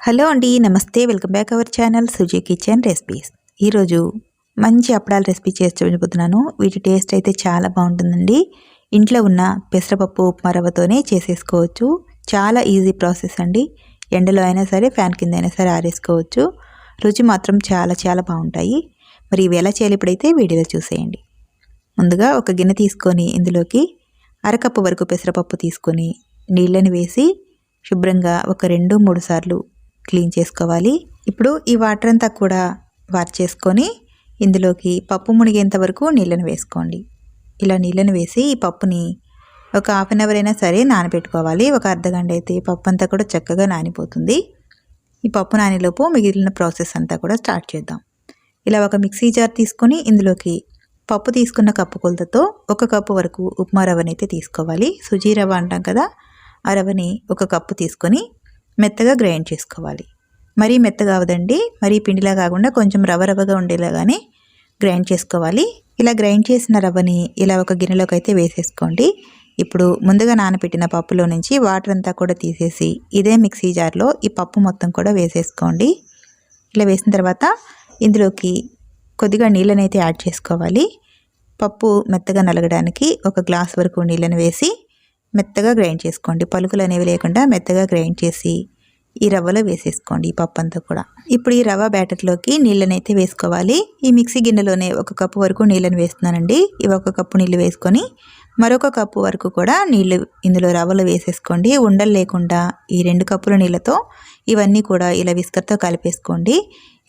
Hello అండి నమస్తే. Welcome back our channel Suji kitchen recipes. ఈరోజు మంచి అప్పడాల రెసిపీ చేసి చూపించబోతున్నాను. వీటి టేస్ట్ అయితే చాలా బాగుంటుందండి. ఇంట్లో ఉన్న పెసరపప్పు ఉప్మా రవ్వతోనే చేసేసుకోవచ్చు. చాలా ఈజీ ప్రాసెస్ అండి. ఎండలో అయినా సరే ఫ్యాన్ కింద అయినా సరే ఆరేసుకోవచ్చు. రుచి మాత్రం చాలా చాలా బాగుంటాయి. మరి ఇవి ఎలా చేయాలి ఇప్పుడైతే వీడియోలో చూసేయండి. ముందుగా ఒక గిన్నె తీసుకొని ఇందులోకి అరకప్పు వరకు పెసరపప్పు తీసుకొని నీళ్ళని వేసి శుభ్రంగా ఒక రెండు మూడు సార్లు క్లీన్ చేసుకోవాలి. ఇప్పుడు ఈ వాటర్ అంతా కూడా వార్ చేసుకొని ఇందులోకి పప్పు మునిగేంత వరకు నీళ్ళను వేసుకోండి. ఇలా నీళ్ళను వేసి ఈ పప్పుని ఒక హాఫ్ అన్ అవర్ అయినా సరే నానబెట్టుకోవాలి. ఒక అర్ధగంట అయితే పప్పు అంతా కూడా చక్కగా నానిపోతుంది. ఈ పప్పు నానేలోపు మిగిలిన ప్రాసెస్ అంతా కూడా స్టార్ట్ చేద్దాం. ఇలా ఒక మిక్సీ జార్ తీసుకొని ఇందులోకి పప్పు తీసుకున్న కప్పు కొలతతో ఒక కప్పు వరకు ఉప్మా రవ్వని అయితే తీసుకోవాలి. సుజీ రవ్వ అంటాం కదా ఆ రవ్వని ఒక కప్పు తీసుకొని మెత్తగా గ్రైండ్ చేసుకోవాలి. మరీ మెత్తగా అవదండి. మరీ పిండిలా కాకుండా కొంచెం రవ రవ్వగా ఉండేలాగానే గ్రైండ్ చేసుకోవాలి. ఇలా గ్రైండ్ చేసిన రవ్వని ఇలా ఒక గిన్నెలోకి అయితే వేసేసుకోండి. ఇప్పుడు ముందుగా నానబెట్టిన పప్పులో నుంచి వాటర్ అంతా కూడా తీసేసి ఇదే మిక్సీ జార్లో ఈ పప్పు మొత్తం కూడా వేసేసుకోండి. ఇలా వేసిన తర్వాత ఇందులోకి కొద్దిగా నీళ్ళని అయితే యాడ్ చేసుకోవాలి. పప్పు మెత్తగా నలగడానికి ఒక గ్లాస్ వరకు నీళ్ళని వేసి మెత్తగా గ్రైండ్ చేసుకోండి. పలుకులు అనేవి లేకుండా మెత్తగా గ్రైండ్ చేసి ఈ రవ్వలో వేసేసుకోండి ఈ పప్పు అంతా కూడా. ఇప్పుడు ఈ రవ్వ బ్యాటర్లోకి నీళ్ళని అయితే వేసుకోవాలి. ఈ మిక్సీ గిన్నెలోనే ఒక కప్పు వరకు నీళ్ళని వేస్తున్నానండి. ఇవి ఒక కప్పు నీళ్ళు వేసుకొని మరొక కప్పు వరకు కూడా నీళ్ళు ఇందులో రవ్వలో వేసేసుకోండి. ఉండలు లేకుండా ఈ రెండు కప్పుల నీళ్ళతో ఇవన్నీ కూడా ఇలా విస్కర్తో కలిపేసుకోండి.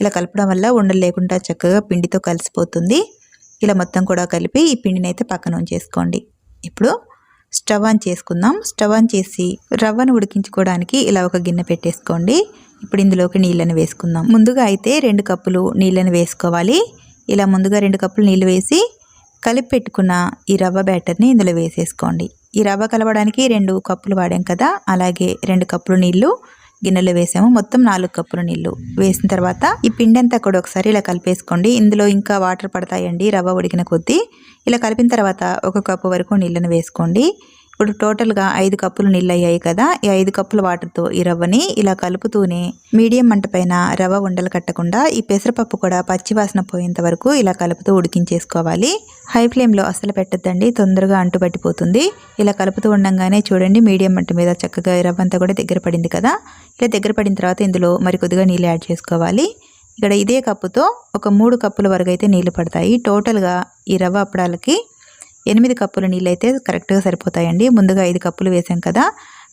ఇలా కలపడం వల్ల ఉండలు లేకుండా చక్కగా పిండితో కలిసిపోతుంది. ఇలా మొత్తం కూడా కలిపి ఈ పిండిని అయితే పక్కన ఉంచేసుకోండి. ఇప్పుడు స్టవ్ ఆన్ చేసుకుందాం. స్టవ్ ఆన్ చేసి రవ్వను ఉడికించుకోవడానికి ఇలా ఒక గిన్నె పెట్టేసుకోండి. ఇప్పుడు ఇందులోకి నీళ్ళని వేసుకుందాం. ముందుగా అయితే రెండు కప్పులు నీళ్ళని వేసుకోవాలి. ఇలా ముందుగా రెండు కప్పులు నీళ్ళు వేసి కలిపి పెట్టుకున్న ఈ రవ్వ బ్యాటర్ని ఇందులో వేసేసుకోండి. ఈ రవ్వ కలవడానికి రెండు కప్పులు వాడాం కదా అలాగే రెండు కప్పులు నీళ్ళు గిన్నెలో వేసాము. మొత్తం నాలుగు కప్పుల నీళ్ళు వేసిన తర్వాత ఈ పిండి అంతా కూడా ఒకసారి ఇలా కలిపేసుకోండి. ఇందులో ఇంకా వాటర్ పడతాయండి రవ్వ ఉడికిన కొద్దీ. ఇలా కలిపిన తర్వాత ఒక కప్పు వరకు నీళ్ళను వేసుకోండి. ఇప్పుడు టోటల్గా ఐదు కప్పులు నీళ్ళు అయ్యాయి కదా ఈ ఐదు కప్పుల వాటర్తో ఈ రవ్వని ఇలా కలుపుతూనే మీడియం మంట పైన రవ్వ ఉండలు కట్టకుండా ఈ పెసరపప్పు కూడా పచ్చివాసన పోయేంత వరకు ఇలా కలుపుతూ ఉడికించేసుకోవాలి. హై ఫ్లేమ్లో అసలు పెట్టద్దండి తొందరగా అంటుపట్టిపోతుంది ఇలా కలుపుతూ ఉండగానే చూడండి మీడియం మంట మీద చక్కగా రవ్వంతా కూడా దగ్గర పడింది కదా. ఇలా దగ్గర పడిన తర్వాత ఇందులో మరి కొద్దిగా నీళ్ళు యాడ్ చేసుకోవాలి. ఇక్కడ ఇదే కప్పుతో ఒక మూడు కప్పుల వరకు అయితే నీళ్ళు పడతాయి. టోటల్గా ఈ రవ్వ అప్పడాలకి ఎనిమిది కప్పులు నీళ్ళు అయితే కరెక్ట్గా సరిపోతాయండి. ముందుగా ఐదు కప్పులు వేసాం కదా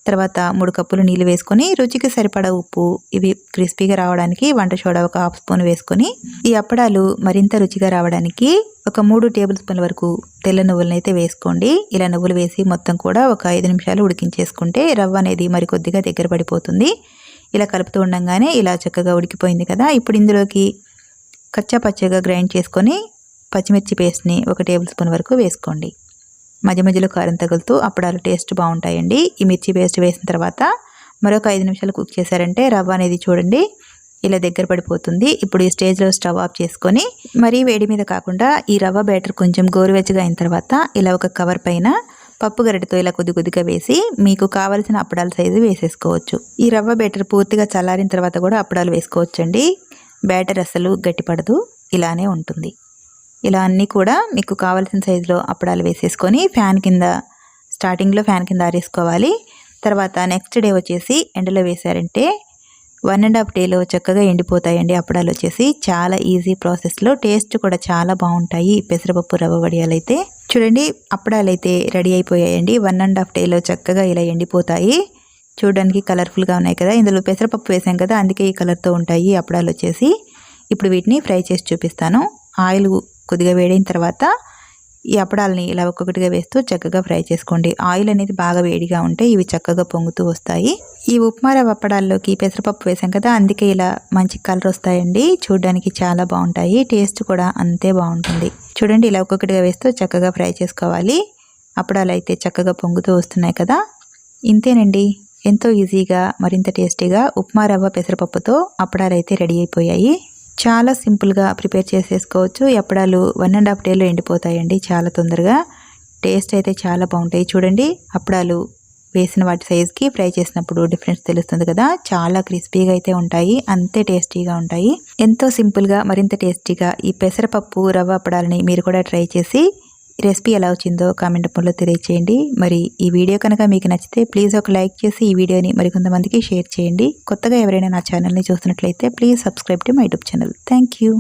తర్వాత మూడు కప్పులు నీళ్ళు వేసుకొని రుచికి సరిపడా ఉప్పు ఇవి క్రిస్పీగా రావడానికి వంట సోడా ఒక హాఫ్ స్పూన్ వేసుకొని ఈ అప్పడాలు మరింత రుచిగా రావడానికి ఒక మూడు టేబుల్ స్పూన్ల వరకు తెల్ల నువ్వులను అయితే వేసుకోండి. ఇలా నువ్వులు వేసి మొత్తం కూడా ఒక ఐదు నిమిషాలు ఉడికించేసుకుంటే రవ్వ అనేది మరి కొద్దిగా దగ్గర పడిపోతుంది. ఇలా కలుపుతూ ఉండగానే ఇలా చక్కగా ఉడికిపోయింది కదా ఇప్పుడు ఇందులోకి కచ్చా పచ్చగా గ్రైండ్ చేసుకొని పచ్చిమిర్చి పేస్ట్ని ఒక టేబుల్ స్పూన్ వరకు వేసుకోండి. మధ్య మధ్యలో కారం తగులుతూ అప్పడాలు టేస్ట్ బాగుంటాయండి. ఈ మిర్చి పేస్ట్ వేసిన తర్వాత మరొక ఐదు నిమిషాలు కుక్ చేశారంటే రవ్వ అనేది చూడండి ఇలా దగ్గర పడిపోతుంది. ఇప్పుడు ఈ స్టేజ్లో స్టవ్ ఆఫ్ చేసుకొని మరీ వేడి మీద కాకుండా ఈ రవ్వ బ్యాటర్ కొంచెం గోరువెచ్చగా అయిన తర్వాత ఇలా ఒక కవర్ పైన పప్పు గరిటతో ఇలా కొద్ది కొద్దిగా వేసి మీకు కావలసిన అప్పడాల సైజు వేసేసుకోవచ్చు. ఈ రవ్వ బ్యాటర్ పూర్తిగా చల్లారిన తర్వాత కూడా అప్పడాలు వేసుకోవచ్చండి. బ్యాటర్ అసలు గట్టిపడదు ఇలానే ఉంటుంది. ఇలా అన్నీ కూడా మీకు కావాల్సిన సైజులో అప్పడాలు వేసేసుకొని ఫ్యాన్ కింద స్టార్టింగ్లో ఫ్యాన్ కింద ఆరేసుకోవాలి. తర్వాత నెక్స్ట్ డే వచ్చేసి ఎండలో వేశారంటే వన్ అండ్ హాఫ్ డేలో చక్కగా ఎండిపోతాయండి అప్పడాలు వచ్చేసి. చాలా ఈజీ ప్రాసెస్లో టేస్ట్ కూడా చాలా బాగుంటాయి. పెసరపప్పు రవ్వ వడియాలు అయితే చూడండి అప్పడాలు అయితే రెడీ అయిపోయాయండి. వన్ అండ్ హాఫ్ డేలో చక్కగా ఇలా ఎండిపోతాయి. చూడడానికి కలర్ఫుల్గా ఉన్నాయి కదా. ఇందులో పెసరపప్పు వేసాం కదా అందుకే ఈ కలర్తో ఉంటాయి అప్పడాలు వచ్చేసి. ఇప్పుడు వీటిని ఫ్రై చేసి చూపిస్తాను. ఆయిల్ కొద్దిగా వేడైన తర్వాత ఈ అప్పడాలని ఇలా ఒక్కొక్కటిగా వేస్తూ చక్కగా ఫ్రై చేసుకోండి. ఆయిల్ అనేది బాగా వేడిగా ఉంటే ఇవి చక్కగా పొంగుతూ వస్తాయి. ఈ ఉప్మా రవ్వ అప్పడాల్లోకి పెసరపప్పు వేసాం కదా అందుకే ఇలా మంచి కలర్ వస్తాయండి. చూడడానికి చాలా బాగుంటాయి టేస్ట్ కూడా అంతే బాగుంటుంది. చూడండి ఇలా ఒక్కొక్కటిగా వేస్తూ చక్కగా ఫ్రై చేసుకోవాలి. అప్పడాలు అయితే చక్కగా పొంగుతూ వస్తున్నాయి కదా. ఇంతేనండి. ఎంతో ఈజీగా మరింత టేస్టీగా ఉప్మా రవ్వ పెసరపప్పుతో అప్పడాలు అయితే రెడీ అయిపోయాయి. చాలా సింపుల్గా ప్రిపేర్ చేసేసుకోవచ్చు. ఎప్పడాలు వన్ అండ్ హాఫ్ డేలో ఎండిపోతాయండి చాలా తొందరగా. టేస్ట్ అయితే చాలా బాగుంటాయి. చూడండి అప్పడాలు వేసిన వాటి సైజ్కి ఫ్రై చేసినప్పుడు డిఫరెన్స్ తెలుస్తుంది కదా. చాలా క్రిస్పీగా అయితే ఉంటాయి. అంతే టేస్టీగా ఉంటాయి. ఎంతో సింపుల్గా మరింత టేస్టీగా ఈ పెసరపప్పు రవ్వ అప్పడాలని మీరు కూడా ట్రై చేసి రెసిపీ ఎలా వచ్చిందో కామెంట్ రూపంలో తెలియచేయండి. మరి ఈ వీడియో కనుక మీకు నచ్చితే ప్లీజ్ ఒక లైక్ చేసి ఈ వీడియోని మరికొంతమందికి షేర్ చేయండి. కొత్తగా ఎవరైనా నా ఛానల్ని చూస్తున్నట్లయితే please subscribe to my YouTube channel. Thank you.